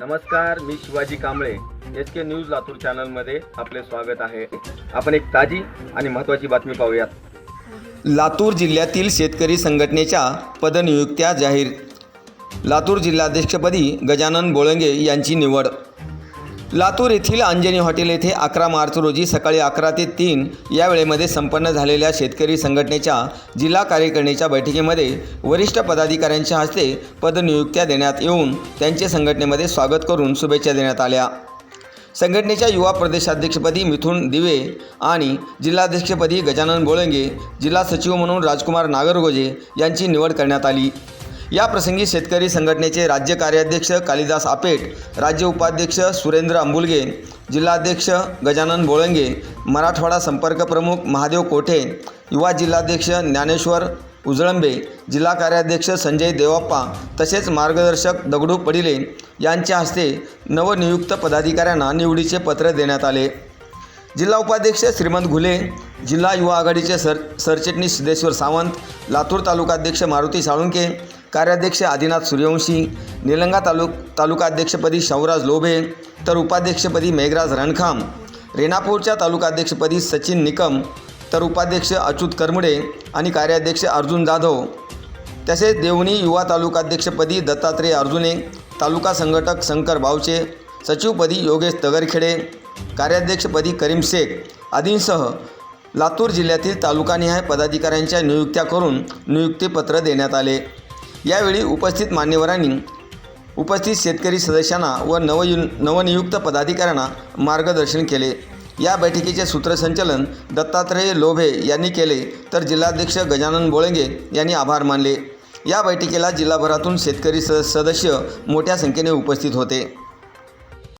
नमस्कार मी Shivaji Kamble. S K news Latur चॅनलमध्ये आपले स्वागत आहे. आपण एक ताजी आणि महत्त्वाची बातमी पाहूयात. लातूर जिल्ह्यातील शेतकरी संघटनेच्या पदनियुक्त्या जाहीर. लातूर जिल्हाध्यक्षपदी गजानन बोळंगे यांची निवड. लातूर येथील अंजनी हॉटेल येथे अकरा मार्च रोजी सकाळी अकरा ते तीन या वेळेमध्ये संपन्न झालेल्या शेतकरी संघटनेच्या जिल्हा कार्यकारिणीच्या बैठकीमध्ये वरिष्ठ पदाधिकाऱ्यांच्या हस्ते पदनियुक्त्या देण्यात येऊन त्यांचे संघटनेमध्ये स्वागत करून शुभेच्छा देण्यात आल्या. संघटनेच्या युवा प्रदेशाध्यक्षपदी मिथुन दिवे आणि जिल्हाध्यक्षपदी गजानन बोळंगे जिल्हा सचिव म्हणून राजकुमार नागरगोजे यांची निवड करण्यात आली. याप्रसंगी शेतकरी संघटनेचे राज्य कार्याध्यक्ष कालिदास आपेट राज्य उपाध्यक्ष सुरेंद्र अंबुलगे जिल्हाध्यक्ष गजानन बोळंगे मराठवाडा संपर्क प्रमुख महादेव कोठे युवा जिल्हाध्यक्ष ज्ञानेश्वर उजळंबे जिल्हा कार्याध्यक्ष संजय देवाप्पा तसेच मार्गदर्शक दगडू पडिले यांच्या हस्ते नवनियुक्त पदाधिकाऱ्यांना निवडीचे पत्र देण्यात आले. जिल्हा उपाध्यक्ष श्रीमंत घुले जिल्हा युवा आघाडीचे सर सरचिटणीस सिद्धेश्वर सावंत लातूर तालुकाध्यक्ष मारुती साळुंके कार्याध्यक्ष आदिनाथ सूर्यवंशी निलंगा तालुक तालुकाध्यक्षपदी शाहूराज लोभे तर उपाध्यक्षपदी मेघराज रणखाम रेणापूरच्या तालुकाध्यक्षपदी सचिन निकम तर उपाध्यक्ष अच्युत करमुडे आणि कार्याध्यक्ष अर्जुन जाधव. तसेच देवणी युवा तालुकाध्यक्षपदी दत्तात्रेय अर्जुने तालुका संघटक शंकर बावचे सचिवपदी योगेश तगरखेडे कार्याध्यक्षपदी करीम शेख आदींसह लातूर जिल्ह्यातील तालुकानिहाय पदाधिकाऱ्यांच्या नियुक्त्या करून नियुक्तीपत्र देण्यात आले. यावेळी उपस्थित मान्यवरांनी उपस्थित शेतकरी सदस्यांना व नवयु नवनियुक्त पदाधिकाऱ्यांना मार्गदर्शन केले. या बैठकीचे सूत्रसंचलन दत्तात्रेय लोभे यांनी केले तर जिल्हाध्यक्ष गजानन बोळंगे यांनी आभार मानले. या बैठकीला जिल्हाभरातून शेतकरी स सदस्य मोठ्या संख्येने उपस्थित होते.